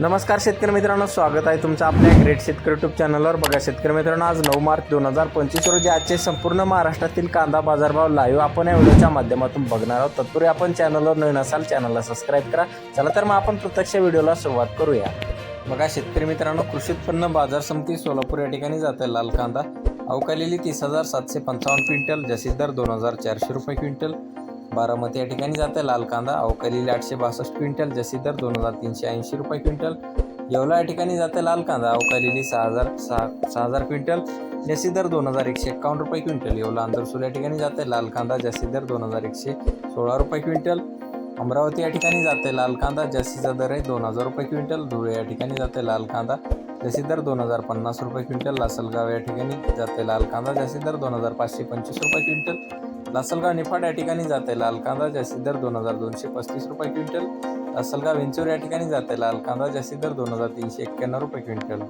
नमस्कार शेतकरी मित्रांनो स्वागत आहे तुमचं आपल्या ग्रेट शेतकरी युट्यूब चॅनलवर बघा शेतकरी मित्रांनो आज नऊ मार्च दोन हजार पंचवीस रोजी आजचे संपूर्ण महाराष्ट्रातील कांदा बाजारभाव लाईव्ह आपण या व्हिडिओच्या माध्यमातून बघणार आहोत. तत्पूर्वी आपण चॅनलवर नवीन असाल चॅनलला सबस्क्राईब करा. चला तर मग आपण प्रत्यक्ष व्हिडिओला सुरुवात करूया. बघा शेतकरी मित्रांनो कृषी उत्पन्न बाजार समिती सोलापूर या ठिकाणी जाते. लाल कांदा अवकालेली तीस हजार सातशे पंचावन्न क्विंटल जसीदर दोन हजार चारशे रुपये क्विंटल बारामती या ठिकाणी जाते लाल कांदा अवकालीला आठशे बासष्ट क्विंटल जशी दर दोन हजार तीनशे ऐंशी रुपये क्विंटल. येवला या ठिकाणी जाते लाल कांदा अवकालीली सहा हजार सहा सहा हजार क्विंटल. जशी दर दोन हजार एकशे एक्कावन्न रुपये क्विंटल. येवला अंदरसूल या ठिकाणी जाते लाल कांदा जशी दर दोन हजार एकशे सोळा रुपये क्विंटल. अमरावती या ठिकाणी जाते लाल कांदा जास्तीचा दर आहे दोन हजार रुपये क्विंटल. धुळे या ठिकाणी जाते लाल कांदा जशी दर दोन हजार पन्नास रुपये क्विंटल. लासलगाव या ठिकाणी जाते लाल कांदा जशी दर दोन हजार पाचशे पंचवीस रुपये क्विंटल. लासलगाव निफाड या ठिकाणी जाते. लाल कांदा जास्तीत दर दोन हजार दोनशे पस्तीस रुपये क्विंटल. लासलगाव विंचूर या ठिकाणी जाते. लाल कांदा जास्तीत दर दोन हजार तीनशे एक्क्याण्णव रुपये क्विंटल.